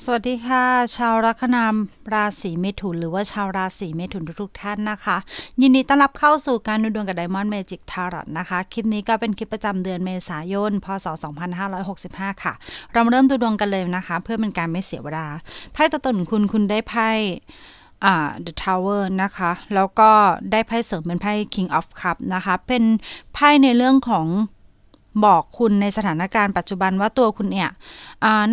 สวัสดีค่ะ ชาวลัคนามราศีเมถุน หรือว่าชาวราศีเมถุนทุกท่านนะคะ ยินดีต้อนรับเข้าสู่การดูดวงกับ Diamond Magic Tarot นะคะ คลิปนี้ก็เป็นคลิปประจำเดือนเมษายน พศ 2565 ค่ะ เรามาเริ่มดูดวงกันเลยนะคะ เพื่อเป็นการไม่เสียเวลาไพ่ตัวตนคุณคุณได้ไพ่อ่า The Tower นะคะ แล้วก็ได้ไพ่เสริมเป็นไพ่ King of Cup นะคะ เป็นไพ่ในเรื่องของ บอกคุณในสถานการณ์ปัจจุบันว่าตัวคุณเนี่ย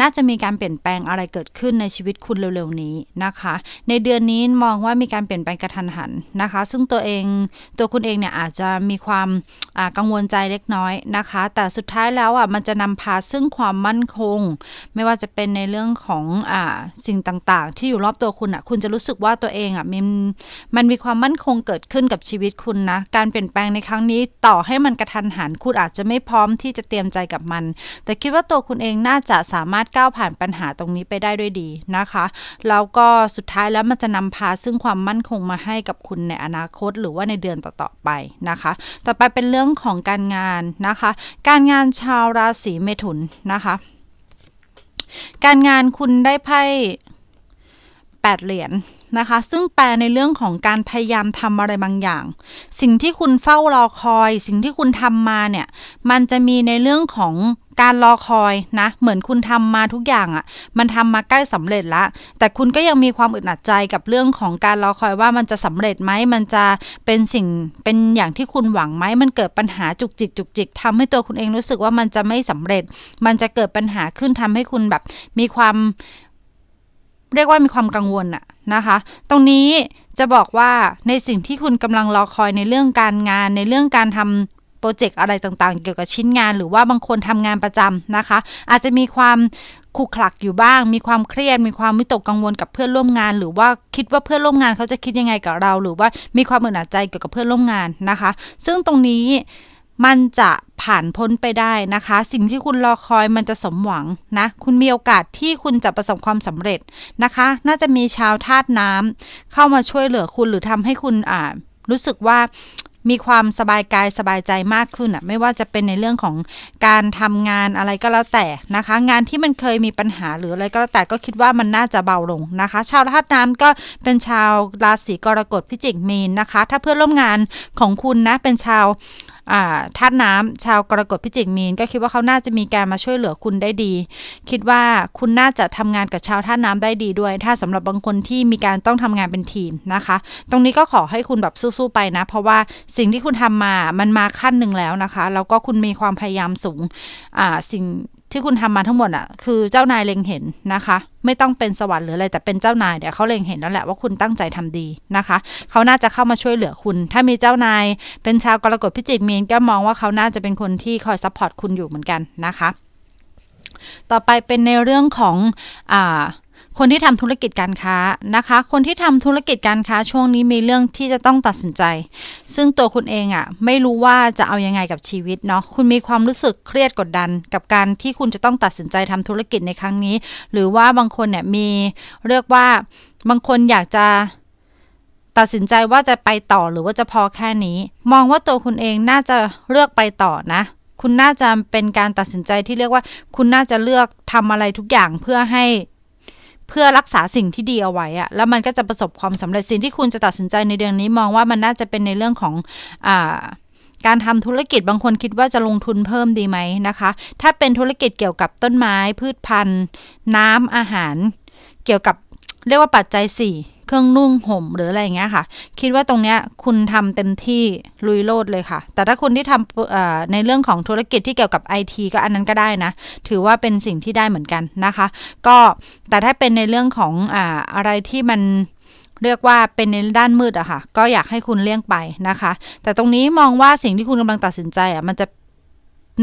น่าจะมีการเปลี่ยนแปลงอะไรเกิดขึ้นในชีวิตคุณเร็วๆนี้นะคะ ในเดือนนี้มองว่ามีการเปลี่ยนแปลงกระทันหันนะคะ ซึ่งตัวเองตัวคุณเองเนี่ยอาจจะมีความกังวลใจเล็กน้อยนะคะ แต่สุดท้ายแล้วอะมันจะนำพาซึ่งความมั่นคง ไม่ว่าจะเป็นในเรื่องของอสิ่งต่างๆ ที่อยู่รอบตัวคุณอะคุณจะรู้สึกว่าตัวเองอะมันมันมีความมั่นคงเกิดขึ้นกับชีวิตคุณนะการเปลี่ยนแปลงในครั้งนี้ต่อให้มันกระทันหันคุณอาจจะไม่พร้อมที่จะเตรียมใจกับมัน แต่คิดว่าตัวคุณเองน่าจะสามารถก้าวผ่านปัญหาตรงนี้ไปได้ด้วยดีนะคะ แล้วก็สุดท้ายแล้วมันจะนำพาซึ่งความมั่นคงมาให้กับคุณในอนาคต หรือว่าในเดือนต่อๆไปนะคะ ต่อไปเป็นเรื่องของการงานนะคะ การงานชาวราศีเมถุนนะคะ การงานคุณได้ไพ่แปดเหรียญ นะคะ ซึ่งแปลในเรื่องของการพยายามทำอะไรบางอย่าง สิ่งที่คุณเฝ้ารอคอย สิ่งที่คุณทำมาเนี่ย มันจะมีในเรื่องของการรอคอยนะ เหมือนคุณทำมาทุกอย่างอะ่ะ มันทำมาใกล้สำเร็จละ แต่คุณก็ยังมีความอึดอัดใจกับเรื่องของการรอคอยว่ามันจะสำเร็จไหม มันจะเป็นสิ่งเป็นอย่างที่คุณหวังไหม มันเกิดปัญหาจุกจิกจุกจิกทำให้ตัวคุณเองรู้สึกว่ามันจะไม่สำเร็จ มันจะเกิดปัญหาขึ้นทำให้คุณแบบ มีความ เรียกว่ามีความกังวลอะ นะคะ ตรงนี้จะบอกว่าในสิ่งที่คุณกำลังรอคอยในเรื่องการงาน ในเรื่องการทำโปรเจกต์อะไรต่างๆ เกี่ยวกับชิ้นงานหรือว่าบางคนทำงานประจำนะคะ อาจจะมีความขุกขลักอยู่บ้าง มีความเครียด มีความวิตกกังวลกับเพื่อนร่วมงาน หรือว่าคิดว่าเพื่อนร่วมงานเขาจะคิดยังไงกับเรา หรือว่ามีความอึดอัดใจเกี่ยวกับเพื่อนร่วมงานนะคะ ซึ่งตรงนี้ มันจะผ่านพ้นไปได้นะคะ สิ่งที่คุณรอคอยมันจะสมหวังนะ คุณมีโอกาสที่คุณจะประสบความสำเร็จนะคะ น่าจะมีชาวธาตุน้ำเข้ามาช่วยเหลือคุณหรือทำให้คุณอ่ารู้สึกว่ามีความสบายกายสบายใจมากขึ้นอะไม่ว่าจะเป็นในเรื่องของการทำงานอะไรก็แล้วแต่นะคะ งานที่มันเคยมีปัญหาหรืออะไรก็แล้วแต่ก็คิดว่ามันน่าจะเบาลงนะคะ ชาวธาตุน้ำก็เป็นชาวราศีกรกฎพิจิกมีนนะคะ ถ้าเพื่อนร่วมงานของคุณนะเป็นชาว ท่าน้ำชาวกรกฎพิจิกมีน ก็คิดว่าเขาน่าจะมีการมาช่วยเหลือคุณได้ดี คิดว่าคุณน่าจะทำงานกับชาวท่าน้ำได้ดีด้วย ถ้าสำหรับบางคนที่มีการต้องทำงานเป็นทีมนะคะ ตรงนี้ก็ขอให้คุณแบบสู้ๆไปนะ เพราะว่าสิ่งที่คุณทำมามันมาขั้นหนึ่งแล้วนะคะ แล้วก็คุณมีความพยายามสูงสิ่ง ที่คุณทำมาทั้งหมดอะ คือเจ้านายเล็งเห็นนะคะ ไม่ต้องเป็นสวรรค์หรืออะไรแต่เป็นเจ้านายเดี๋ยวเขาเล็งเห็นแล้วแหละว่าคุณตั้งใจทำดีนะคะ เขาน่าจะเข้ามาช่วยเหลือคุณ ถ้ามีเจ้านายเป็นชาวกรกฎพิจิกมีนก็มองว่าเขาน่าจะเป็นคนที่คอยซัพพอร์ตคุณอยู่เหมือนกันนะคะ ต่อไปเป็นในเรื่องของอ่า คนที่ทำธุรกิจการค้านะคะ คนที่ทำธุรกิจการค้าช่วงนี้มีเรื่องที่จะต้องตัดสินใจ ซึ่งตัวคุณเองอะ่ะไม่รู้ว่าจะเอายังไงกับชีวิตเนาะคุณมีความรู้สึกเครียดกดดัน กับการที่คุณจะต้องตัดสินใจทำธุรกิจในครั้งนี้ หรือว่าบางคนเนี่ยมีเรียกว่าบางคนอยากจะตัดสินใจว่าจะไปต่อหรือว่าจะพอแค่นี้ มองว่าตัวคุณเองน่าจะเลือกไปต่อนะ คุณน่าจะเป็นการตัดสินใจที่เรียกว่า คุณน่าจะเลือกทำอะไรทุกอย่างเพื่อให้ เพื่อรักษาสิ่งที่ดีเอาไว้อะแล้วมันก็จะประสบความสำเร็จสิ่งที่คุณจะตัดสินใจในเดือนนี้มองว่ามันน่าจะเป็นในเรื่องของอ่าการทำธุรกิจบางคนคิดว่าจะลงทุนเพิ่มดีไหมนะคะ ถ้าเป็นธุรกิจเกี่ยวกับต้นไม้ พืชพันธุ์ น้ำอาหาร เกี่ยวกับเรียกว่าปัจจัย4 เครื่องนุ่งห่มหรืออะไรอย่างเงี้ยค่ะ คิดว่าตรงเนี้ยคุณทำเต็มที่ลุยโลดเลยค่ะ แต่ถ้าคุณที่ทำในเรื่องของธุรกิจที่เกี่ยวกับไอทีก็อันนั้นก็ได้นะ ถือว่าเป็นสิ่งที่ได้เหมือนกันนะคะ ก็แต่ถ้าเป็นในเรื่องของอ่าอะไรที่มันเรียกว่าเป็นในด้านมืดอะค่ะ ก็อยากให้คุณเลี่ยงไปนะคะ แต่ตรงนี้มองว่าสิ่งที่คุณกำลังตัดสินใจอะมันจะ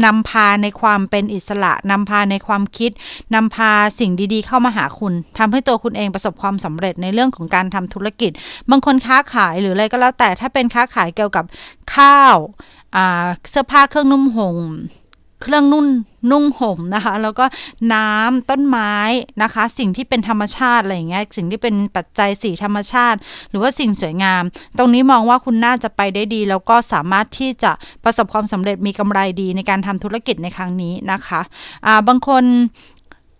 นำพาในความเป็นอิสระนำพาในความคิดนำพาสิ่งดีๆ เข้ามาหาคุณทำให้ตัวคุณเองประสบความสำเร็จในเรื่องของการทำธุรกิจ บางคนค้าขายหรืออะไรก็แล้วแต่ถ้าเป็นค้าขายเกี่ยวกับข้าวเสื้อผ้าเครื่องนุ่มห่ม เครื่องนุ่นนุ่งห่มนะคะ แล้วก็น้ำต้นไม้นะคะ สิ่งที่เป็นธรรมชาติอะไรอย่างเงี้ยสิ่งที่เป็นปัจจัยสีธรรมชาติ หรือว่าสิ่งสวยงาม ตรงนี้มองว่าคุณน่าจะไปได้ดี แล้วก็สามารถที่จะประสบความสำเร็จมีกำไรดีในการทำธุรกิจในครั้งนี้นะคะอ่าบางคน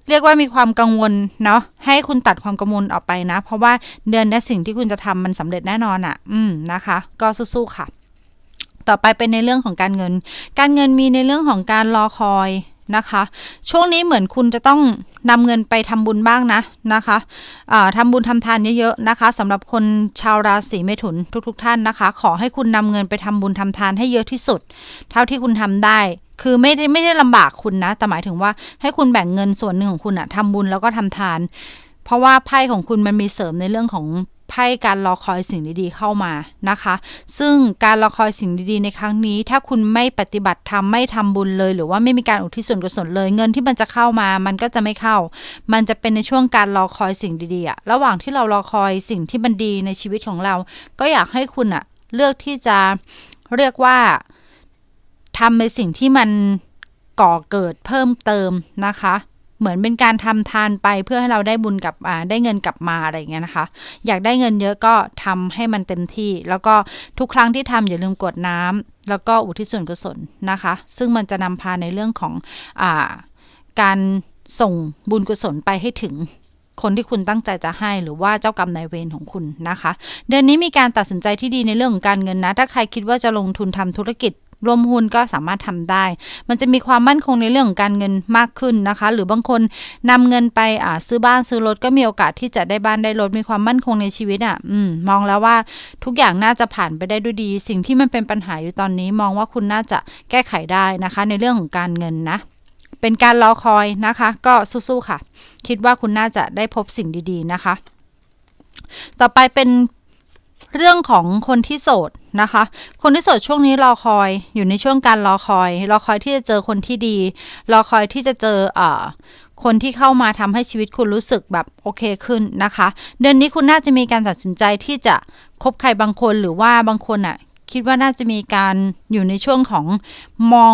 เรียกว่ามีความกังวลเนาะให้คุณตัดความกังวลออกไปนะ เพราะว่าเดือนนี้สิ่งที่คุณจะทำมันสำเร็จแน่นอนอะ่ะ อืมนะคะ ก็สู้ๆค่ะ ต่อไปเป็นในเรื่องของการเงิน การเงินมีในเรื่องของการรอคอยนะคะ ช่วงนี้เหมือนคุณจะต้องนำเงินไปทำบุญบ้างนะนะคะะทำบุญทำทานเยอะๆนะคะสำหรับคนชาวราศีเมถุนทุกๆทท่านนะคะ ขอให้คุณนำเงินไปทำบุญทำทานให้เยอะที่สุด เท่าที่คุณทำได้คือไม่ได้ไม่ได้ลำบากคุณนะ แต่หมายถึงว่าให้คุณแบ่งเงินส่วนหนึ่งของคุณอะทำบุญแล้วก็ทำทาน เพราะว่าไพ่ของคุณมันมีเสริมในเรื่องของ ไพ่การรอคอยสิ่งดีๆเข้ามานะคะ ซึ่งการรอคอยสิ่งดีๆในครั้งนี้ ถ้าคุณไม่ปฏิบัติทำไม่ทำบุญเลย หรือว่าไม่มีการอุทิศส่วนกุศลเลย เงินที่มันจะเข้ามามันก็จะไม่เข้า มันจะเป็นในช่วงการรอคอยสิ่งดีๆอะระหว่างที่เรารอคอยสิ่งที่มันดีในชีวิตของเรา ก็อยากให้คุณอะเลือกที่จะเรียกว่าทำในสิ่งที่มันก่อเกิดเพิ่มเติมนะคะ เหมือนเป็นการทำทานไปเพื่อให้เราได้บุญกลับอ่าได้เงินกลับมาอะไรอย่างเงี้ยนะคะ อยากได้เงินเยอะก็ทำให้มันเต็มที่ แล้วก็ทุกครั้งที่ทำอย่าลืมกดน้ำแล้วก็อุทิศส่วนกุศลนะคะ ซึ่งมันจะนำพาในเรื่องของอาการส่งบุญกุศลไปให้ถึงคนที่คุณตั้งใจจะให้หรือว่าเจ้ากรรมนายเวรของคุณนะคะ เดือนนี้มีการตัดสินใจที่ดีในเรื่องของการเงินนะ ถ้าใครคิดว่าจะลงทุนทำธุรกิจ รวมหุ้นก็สามารถทำได้ มันจะมีความมั่นคงในเรื่องของการเงินมากขึ้นนะคะ หรือบางคนนำเงินไปอ่าซื้อบ้านซื้อรถก็มีโอกาสที่จะได้บ้านได้รถมีความมั่นคงในชีวิตอะอืมมองแล้วว่าทุกอย่างน่าจะผ่านไปได้ด้วยดี สิ่งที่มันเป็นปัญหาอยู่ตอนนี้ มองว่าคุณน่าจะแก้ไขได้นะคะ ในเรื่องของการเงินนะ เป็นการรอคอยนะคะ ก็สู้ๆค่ะ คิดว่าคุณน่าจะได้พบสิ่งดี ๆนะคะต่อไปเป็น เรื่องของคนที่โสดนะคะ คนที่โสดช่วงนี้รอคอยอยู่ในช่วงการรอคอย รอคอยที่จะเจอคนที่ดี รอคอยที่จะเจอเอ่อคนที่เข้ามาทำให้ชีวิตคุณรู้สึกแบบโอเคขึ้นนะคะ เดือนนี้คุณน่าจะมีการตัดสินใจที่จะคบใครบางคนหรือว่าบางคนอะ่ะคิดว่าน่าจะมีการอยู่ในช่วงของมอง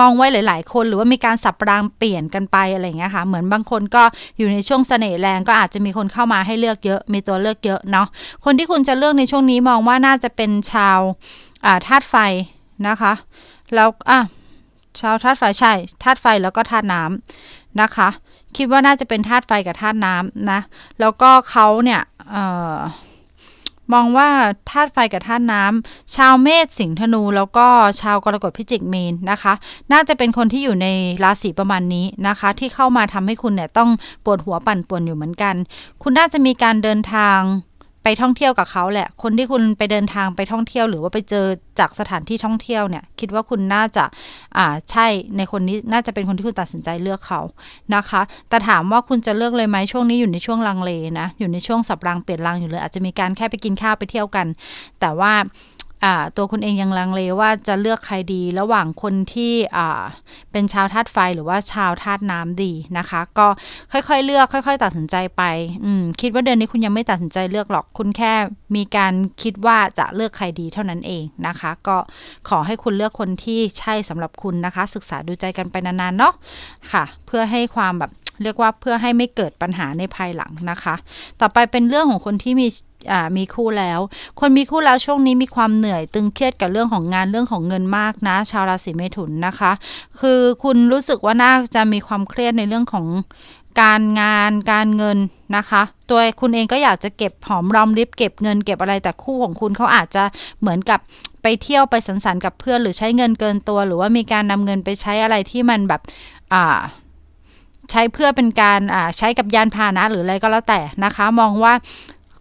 มองไว้หลาย ๆ คนหรือว่ามีการสับรางเปลี่ยนกันไปอะไรเงี้ยค่ะ เหมือนบางคนก็อยู่ในช่วงเสน่ห์แรงก็อาจจะมีคนเข้ามาให้เลือกเยอะ มีตัวเลือกเยอะเนาะ คนที่คุณจะเลือกในช่วงนี้มองว่าน่าจะเป็นชาวธาตุไฟนะคะ แล้วอะชาวธาตุไฟใช่ธาตุไฟแล้วก็ธาตุน้ำนะคะ คิดว่าน่าจะเป็นธาตุไฟกับธาตุน้ำนะ แล้วก็เขาเนี่ยเอ่อ มองว่าธาตุไฟกับธาตุน้ำชาวเมษสิงห์ธนู แล้วก็ชาวกรกฎพิจิกเมนนะคะ น่าจะเป็นคนที่อยู่ในราศีประมาณนี้นะคะ ที่เข้ามาทำให้คุณเนี่ยต้องปวดหัวปั่นป่วนอยู่เหมือนกัน คุณน่าจะมีการเดินทาง ไปท่องเที่ยวกับเขาแหละ คนที่คุณไปเดินทางไปท่องเที่ยว หรือว่าไปเจอจากสถานที่ท่องเที่ยวเนี่ย คิดว่าคุณน่าจะอ่าใช่ในคนนี้น่าจะเป็นคนที่คุณตัดสินใจเลือกเขานะคะ แต่ถามว่าคุณจะเลือกเลยไหมช่วงนี้อยู่ในช่วงลังเลนะอยู่ในช่วงสับรางเปลี่ยนรางอยู่เลย อาจจะมีการแค่ไปกินข้าวไปเที่ยวกัน แต่ว่า ตัวคุณเองยังลังเลว่าจะเลือกใครดีระหว่างคนที่เป็นชาวธาตุไฟหรือว่าชาวธาตุน้ำดีนะคะ ก็ค่อยๆ เลือกค่อย ๆ ตัดสินใจไปคิดว่าเดือนนี้คุณยังไม่ตัดสินใจเลือกหรอกคุณแค่มีการคิดว่าจะเลือกใครดีเท่านั้นเองนะคะ ก็ขอให้คุณเลือกคนที่ใช่สำหรับคุณนะคะ ศึกษาดูใจกันไปนานๆเนาะค่ะ เพื่อให้ความแบบ เรียกว่าเพื่อให้ไม่เกิดปัญหาในภายหลังนะคะ ต่อไปเป็นเรื่องของคนที่มีมีคู่แล้ว คนมีคู่แล้วช่วงนี้มีความเหนื่อยตึงเครียดกับเรื่องของงานเรื่องของเงินมากนะ ชาวราศีเมถุนนะคะ คือคุณรู้สึกว่าน่าจะมีความเครียดในเรื่องของการงานการเงินนะคะ ตัวคุณเองก็อยากจะเก็บหอมรอมริบเก็บเงินเก็บอะไรแต่คู่ของคุณเขาอาจจะเหมือนกับไปเที่ยวไปสังสรรค์กับเพื่อนหรือใช้เงินเกินตัว หรือว่ามีการนำเงินไปใช้อะไรที่มันแบบอ่า ใช้เพื่อเป็นการใช้กับยานพาหนะหรืออะไรก็แล้วแต่นะคะ มองว่า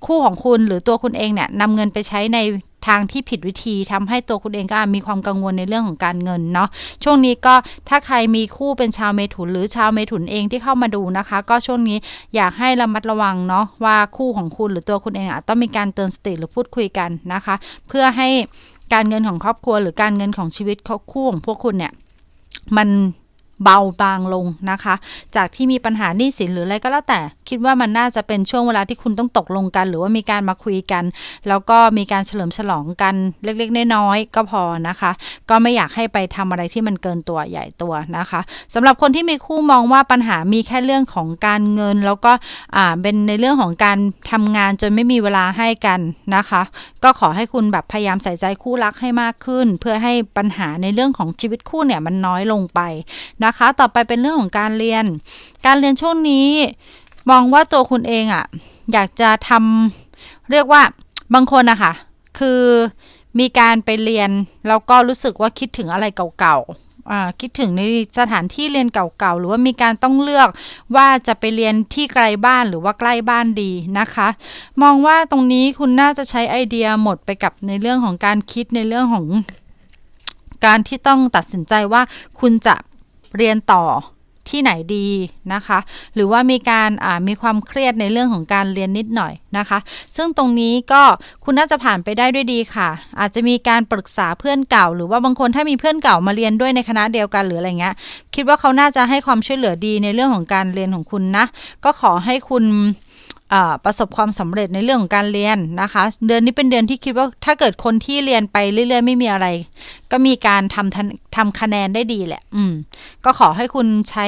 คู่ของคุณหรือตัวคุณเองเนี่ยนำเงินไปใช้ในทางที่ผิดวิธีทำให้ตัวคุณเองก็มีความกังวลในเรื่องของการเงินเนาะช่วงนี้ก็ถ้าใครมีคู่เป็นชาวเมถุน หรือชาวเมถุนเองที่เข้ามาดูนะคะ ก็ช่วงนี้อยากให้ระมัดระวังเนาะว่าคู่ของคุณหรือตัวคุณเองอต้องมีการเตือนสติหรือพูดคุยกันนะคะ เพื่อให้การเงินของครอบครัว หรือการเงินของชีวิตคู่ของพวกคุณเนี่ยมัน เบาบางลงนะคะ จากที่มีปัญหาหนี้สินหรืออะไรก็แล้วแต่ คิดว่ามันน่าจะเป็นช่วงเวลาที่คุณต้องตกลงกัน หรือว่ามีการมาคุยกัน แล้วก็มีการเฉลิมฉลองกันเล็กๆน้อยๆก็พอนะคะ ก็ไม่อยากให้ไปทำอะไรที่มันเกินตัวใหญ่ตัวนะคะสำหรับคนที่มีคู่มองว่าปัญหามีแค่เรื่องของการเงิน แล้วก็อ่าเป็นในเรื่องของการทำงานจนไม่มีเวลาให้กันนะคะ ก็ขอให้คุณแบบพยายามใส่ใจคู่รักให้มากขึ้น เพื่อให้ปัญหาในเรื่องของชีวิตคู่เนี่ยมันน้อยลงไปนะนะคะ ต่อไปเป็นเรื่องของการเรียน การเรียนช่วงนี้มองว่าตัวคุณเองอะ่ะ อยากจะทำเรียกว่าบางคนนะคะคือมีการไปเรียนแล้วก็รู้สึกว่าคิดถึงอะไรเก่าๆอ่าคิดถึงในสถานที่เรียนเก่าๆ หรือว่ามีการต้องเลือกว่าจะไปเรียนที่ไกลบ้านหรือว่าใกล้บ้านดีนะคะ มองว่าตรงนี้คุณน่าจะใช้ไอเดียหมดไปกับในเรื่องของการคิดในเรื่องของการที่ต้องตัดสินใจว่าคุณจะ เรียนต่อที่ไหนดีนะคะ หรือว่ามีการมีความเครียดในเรื่องของการเรียนนิดหน่อยนะคะ ซึ่งตรงนี้ก็คุณน่าจะผ่านไปได้ด้วยดีค่ะ อาจจะมีการปรึกษาเพื่อนเก่า หรือว่าบางคนถ้ามีเพื่อนเก่ามาเรียนด้วยในคณะเดียวกันหรืออะไรเงี้ย คิดว่าเขาน่าจะให้ความช่วยเหลือดีในเรื่องของการเรียนของคุณนะ ก็ขอให้คุณ ประสบความสำเร็จในเรื่องของการเรียนนะคะ เดือนนี้เป็นเดือนที่คิดว่าถ้าเกิดคนที่เรียนไปเรื่อยๆ ไม่มีอะไร ก็มีการทำทำคะแนนได้ดีแหละ อืม ก็ขอให้คุณใช้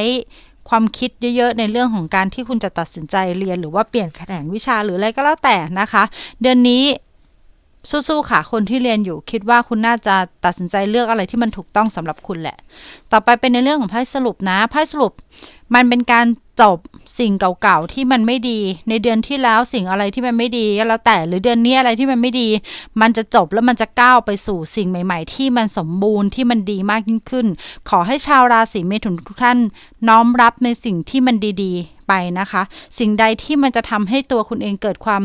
ความคิดเยอะๆ ในเรื่องของการที่คุณจะตัดสินใจเรียน หรือว่าเปลี่ยนแขนงวิชาหรืออะไรก็แล้วแต่นะคะ เดือนนี้สู้ๆ ค่ะ คนที่เรียนอยู่คิดว่าคุณน่าจะตัดสินใจเลือกอะไรที่มันถูกต้องสำหรับคุณแหละ ต่อไปเป็นในเรื่องของไพ่สรุปนะ ไพ่สรุปมันเป็นการ จบสิ่งเก่าๆที่มันไม่ดี ในเดือนที่แล้วสิ่งอะไรที่มันไม่ดีก็แล้วแต่หรือเดือนนี้อะไรที่มันไม่ดี มันจะจบแล้วมันจะก้าวไปสู่สิ่งใหม่ ๆ ที่มันสมบูรณ์ที่มันดีมากยิ่งขึ้น ขอให้ชาวราศีเมถุนทุกท่าน น้อมรับในสิ่งที่มันดีๆ ไปนะคะ สิ่งใดที่มันจะทำให้ตัวคุณเองเกิดความ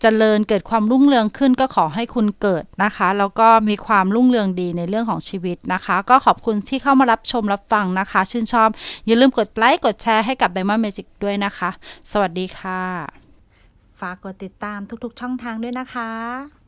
เจริญเกิดความรุ่งเรืองขึ้นก็ขอให้คุณเกิดนะคะ แล้วก็มีความรุ่งเรืองดีในเรื่องของชีวิตนะคะ ก็ขอบคุณที่เข้ามารับชมรับฟังนะคะ ชื่นชอบ อย่าลืมกดไลค์กดแชร์ให้กับ Diamond Magic ด้วยนะคะ สวัสดีค่ะ ฝากกดติดตามทุกๆช่องทางด้วยนะคะ